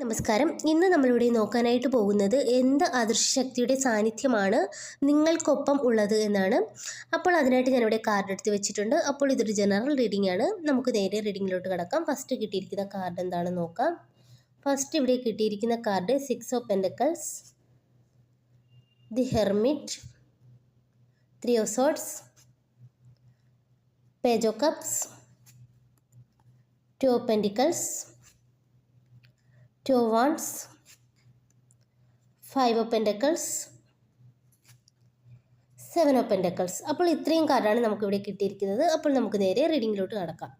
നമസ്കാരം. ഇന്ന് നമ്മളിവിടെ നോക്കാനായിട്ട് പോകുന്നത് എന്ത് അദൃശ്യശക്തിയുടെ സാന്നിധ്യമാണ് നിങ്ങൾക്കൊപ്പം ഉള്ളത് എന്നാണ്. അപ്പോൾ അതിനായിട്ട് ഞാനിവിടെ കാർഡ് എടുത്ത് വെച്ചിട്ടുണ്ട്. അപ്പോൾ ഇതൊരു ജനറൽ റീഡിംഗ് ആണ്. നമുക്ക് നേരെ റീഡിങ്ങിലോട്ട് കിടക്കാം. ഫസ്റ്റ് കിട്ടിയിരിക്കുന്ന കാർഡ് എന്താണെന്ന് നോക്കാം. ഫസ്റ്റ് ഇവിടെ കിട്ടിയിരിക്കുന്ന card six of pentacles the hermit three of swords page of cups two of pentacles two wands five of pentacles seven of pentacles അപ്പോൾ ഇത്രയും കാർഡാണ് നമുക്കിവിടെ കിട്ടിയിരിക്കുന്നത്. അപ്പോൾ നമുക്ക് നേരെ റീഡിങ്ങിലോട്ട് കടക്കാം.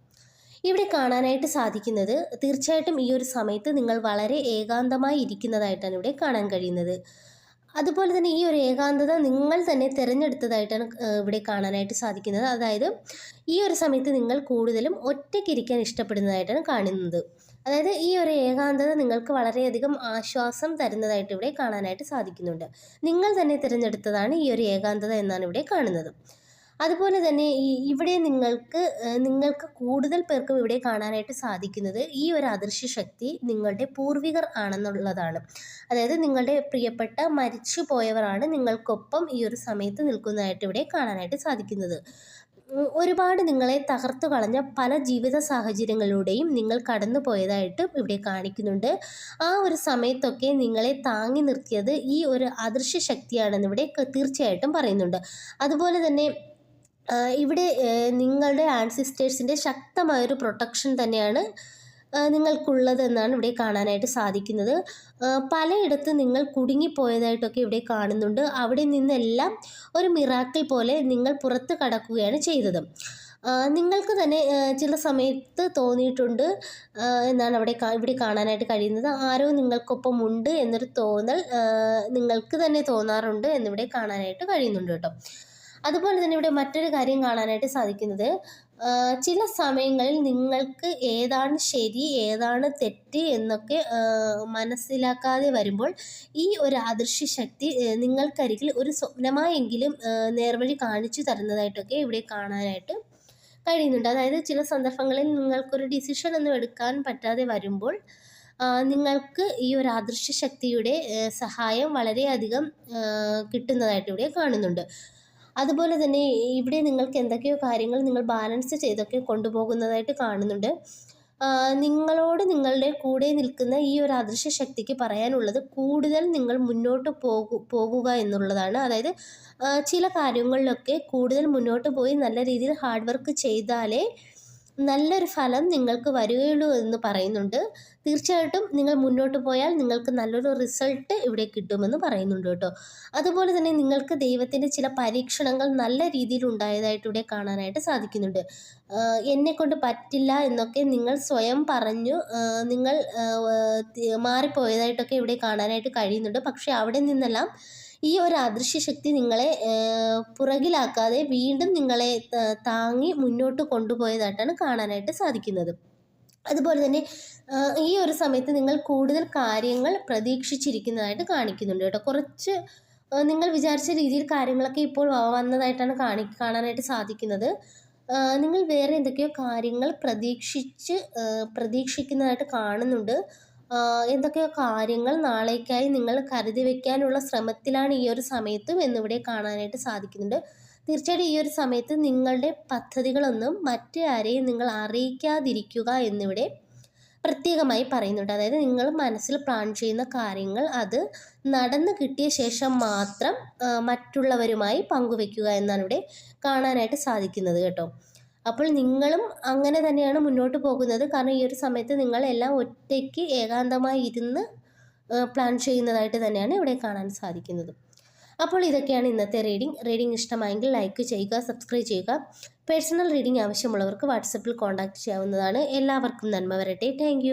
ഇവിടെ കാണാനായിട്ട് സാധിക്കുന്നത് തീർച്ചയായിട്ടും ഈ ഒരു സമയത്ത് നിങ്ങൾ വളരെ ഏകാന്തമായി ഇരിക്കുന്നതായിട്ടാണ് ഇവിടെ കാണാൻ കഴിയുന്നത്. അതുപോലെ തന്നെ ഈ ഒരു ഏകാന്തത നിങ്ങൾ തന്നെ തിരഞ്ഞെടുത്തതായിട്ടാണ് ഇവിടെ കാണാനായിട്ട് സാധിക്കുന്നത്. അതായത് ഈ ഒരു സമയത്ത് നിങ്ങൾ കൂടുതലും ഒറ്റയ്ക്കിരിക്കാൻ ഇഷ്ടപ്പെടുന്നതായിട്ടാണ് കാണുന്നത്. അതായത് ഈ ഒരു ഏകാന്തത നിങ്ങൾക്ക് വളരെയധികം ആശ്വാസം തരുന്നതായിട്ട് ഇവിടെ കാണാനായിട്ട് സാധിക്കുന്നുണ്ട്. നിങ്ങൾ തന്നെ തിരഞ്ഞെടുത്തതാണ് ഈ ഒരു ഏകാന്തത എന്നാണ് ഇവിടെ കാണുന്നത്. അതുപോലെ തന്നെ ഈ ഇവിടെ നിങ്ങൾക്ക് നിങ്ങൾക്ക് കൂടുതൽ പേർക്കും ഇവിടെ കാണാനായിട്ട് സാധിക്കുന്നത് ഈ ഒരു അദൃശ്യ ശക്തി നിങ്ങളുടെ പൂർവികർ ആണെന്നുള്ളതാണ്. അതായത് നിങ്ങളുടെ പ്രിയപ്പെട്ട മരിച്ചു പോയവരാണ് നിങ്ങൾക്കൊപ്പം ഈ ഒരു സമയത്ത് നിൽക്കുന്നതായിട്ട് ഇവിടെ കാണാനായിട്ട് സാധിക്കുന്നത്. ഒരുപാട് നിങ്ങളെ തകർത്തു കളഞ്ഞ പല ജീവിത സാഹചര്യങ്ങളിലൂടെയും നിങ്ങൾ കടന്നു പോയതായിട്ട് ഇവിടെ കാണിക്കുന്നുണ്ട്. ആ ഒരു സമയത്തൊക്കെ നിങ്ങളെ താങ്ങി നിർത്തിയത് ഈ ഒരു അദൃശ്യ ശക്തിയാണെന്ന് ഇവിടെ തീർച്ചയായിട്ടും പറയുന്നുണ്ട്. അതുപോലെ തന്നെ ഇവിടെ നിങ്ങളുടെ ആൻസിസ്റ്റേഴ്സിന്റെ ശക്തമായൊരു പ്രൊട്ടക്ഷൻ തന്നെയാണ് നിങ്ങൾക്കുള്ളതെന്നാണ് ഇവിടെ കാണാനായിട്ട് സാധിക്കുന്നത്. പലയിടത്ത് നിങ്ങൾ കുടുങ്ങിപ്പോയതായിട്ടൊക്കെ ഇവിടെ കാണുന്നുണ്ട്. അവിടെ നിന്നെല്ലാം ഒരു മിറാക്കിൾ പോലെ നിങ്ങൾ പുറത്ത് കടക്കുകയാണ് ചെയ്തത്. നിങ്ങൾക്ക് തന്നെ ചില സമയത്ത് തോന്നിയിട്ടുണ്ട് എന്നാണ് അവിടെ ഇവിടെ കാണാനായിട്ട് കഴിയുന്നത്. ആരോ നിങ്ങൾക്കൊപ്പം ഉണ്ട് എന്നൊരു തോന്നൽ നിങ്ങൾക്ക് തന്നെ തോന്നാറുണ്ട് എന്നിവിടെ കാണാനായിട്ട് കഴിയുന്നുണ്ട് കേട്ടോ. അതുപോലെ തന്നെ ഇവിടെ മറ്റൊരു കാര്യം കാണാനായിട്ട് സാധിക്കുന്നത് ചില സമയങ്ങളിൽ നിങ്ങൾക്ക് ഏതാണ് ശരി ഏതാണ് തെറ്റ് എന്നൊക്കെ മനസ്സിലാക്കാതെ വരുമ്പോൾ ഈ ഒരു അദൃശ്യ ശക്തി നിങ്ങൾക്കരികിൽ ഒരു സ്വപ്നമായെങ്കിലും നേർവഴി കാണിച്ചു തരുന്നതായിട്ടൊക്കെ ഇവിടെ കാണാനായിട്ട് കഴിയുന്നുണ്ട്. അതായത് ചില സന്ദർഭങ്ങളിൽ നിങ്ങൾക്കൊരു ഡിസിഷൻ ഒന്നും എടുക്കാൻ പറ്റാതെ വരുമ്പോൾ നിങ്ങൾക്ക് ഈ ഒരു അദൃശ്യ ശക്തിയുടെ സഹായം വളരെയധികം കിട്ടുന്നതായിട്ട് ഇവിടെ കാണുന്നുണ്ട്. അതുപോലെ തന്നെ ഇവിടെ നിങ്ങൾക്ക് എന്തൊക്കെയോ കാര്യങ്ങൾ നിങ്ങൾ ബാലൻസ് ചെയ്തൊക്കെ കൊണ്ടുപോകുന്നതായിട്ട് കാണുന്നുണ്ട്. നിങ്ങളോട് നിങ്ങളുടെ കൂടെ നിൽക്കുന്ന ഈ ഒരു അദൃശ്യ ശക്തിക്ക് പറയാനുള്ളത് കൂടുതൽ നിങ്ങൾ മുന്നോട്ട് പോകു പോകുക എന്നുള്ളതാണ്. അതായത് ചില കാര്യങ്ങളിലൊക്കെ കൂടുതൽ മുന്നോട്ട് പോയി നല്ല രീതിയിൽ ഹാർഡ് വർക്ക് ചെയ്താലേ നല്ലൊരു ഫലം നിങ്ങൾക്ക് വരികയുള്ളൂ എന്ന് പറയുന്നുണ്ട്. തീർച്ചയായിട്ടും നിങ്ങൾ മുന്നോട്ട് പോയാൽ നിങ്ങൾക്ക് നല്ലൊരു റിസൾട്ട് ഇവിടെ കിട്ടുമെന്ന് പറയുന്നുണ്ട് കേട്ടോ. അതുപോലെ തന്നെ നിങ്ങൾക്ക് ദൈവത്തിന്റെ ചില പരീക്ഷണങ്ങൾ നല്ല രീതിയിൽ ഉണ്ടായതായിട്ട് ഇവിടെ കാണാനായിട്ട് സാധിക്കുന്നുണ്ട്. എന്നെ കൊണ്ട് പറ്റില്ല എന്നൊക്കെ നിങ്ങൾ സ്വയം പറഞ്ഞു നിങ്ങൾ മാറിപ്പോയതായിട്ടൊക്കെ ഇവിടെ കാണാനായിട്ട് കഴിയുന്നുണ്ട്. പക്ഷേ അവിടെ നിന്നെല്ലാം ഈ ഒരു അദൃശ്യ ശക്തി നിങ്ങളെ പുറകിലാക്കാതെ വീണ്ടും നിങ്ങളെ താങ്ങി മുന്നോട്ട് കൊണ്ടുപോയതായിട്ടാണ് കാണാനായിട്ട് സാധിക്കുന്നത്. അതുപോലെ തന്നെ ഈ ഒരു സമയത്ത് നിങ്ങൾ കൂടുതൽ കാര്യങ്ങൾ പ്രതീക്ഷിച്ചിരിക്കുന്നതായിട്ട് കാണിക്കുന്നുണ്ട് കേട്ടോ. കുറച്ച് നിങ്ങൾ വിചാരിച്ച രീതിയിൽ കാര്യങ്ങളൊക്കെ ഇപ്പോൾ വന്നതായിട്ടാണ് കാണി കാണാനായിട്ട് സാധിക്കുന്നത്. നിങ്ങൾ വേറെ എന്തൊക്കെയോ കാര്യങ്ങൾ പ്രതീക്ഷിച്ച് പ്രതീക്ഷിക്കുന്നതായിട്ട് കാണുന്നുണ്ട്. ആ, എന്തൊക്കെയോ കാര്യങ്ങൾ നാളേക്കായി നിങ്ങൾ കരുതി വെക്കാനുള്ള ശ്രമത്തിലാണ് ഈ ഒരു സമയത്തും എന്നിവിടെ കാണാനായിട്ട് സാധിക്കുന്നുണ്ട്. തീർച്ചയായിട്ടും ഈ ഒരു സമയത്ത് നിങ്ങളുടെ പദ്ധതികളൊന്നും മറ്റു ആരെയും നിങ്ങൾ അറിയിക്കാതിരിക്കുക എന്നിവിടെ പ്രത്യേകമായി പറയുന്നുണ്ട്. അതായത് നിങ്ങൾ മനസ്സിൽ പ്ലാൻ ചെയ്യുന്ന കാര്യങ്ങൾ അത് നടന്നു കിട്ടിയ ശേഷം മാത്രം മറ്റുള്ളവരുമായി പങ്കുവെക്കുക എന്നാണ് ഇവിടെ കാണാനായിട്ട് സാധിക്കുന്നത് കേട്ടോ. അപ്പോൾ നിങ്ങളും അങ്ങനെ തന്നെയാണ് മുന്നോട്ട് പോകുന്നത്. കാരണം ഈ ഒരു സമയത്ത് നിങ്ങളെല്ലാം ഒറ്റയ്ക്ക് ഏകാന്തമായി ഇരുന്ന് പ്ലാൻ ചെയ്യുന്നതായിട്ട് തന്നെയാണ് ഇവിടെ കാണാൻ സാധിക്കുന്നത്. അപ്പോൾ ഇതൊക്കെയാണ് ഇന്നത്തെ റീഡിംഗ് റീഡിംഗ് ഇഷ്ടമായെങ്കിൽ ലൈക്ക് ചെയ്യുക സബ്സ്ക്രൈബ് ചെയ്യുക. പേഴ്സണൽ റീഡിംഗ് ആവശ്യമുള്ളവർക്ക് വാട്സപ്പിൽ കോൺടാക്ട് ചെയ്യാവുന്നതാണ്. എല്ലാവർക്കും നന്മ വരട്ടെ. താങ്ക്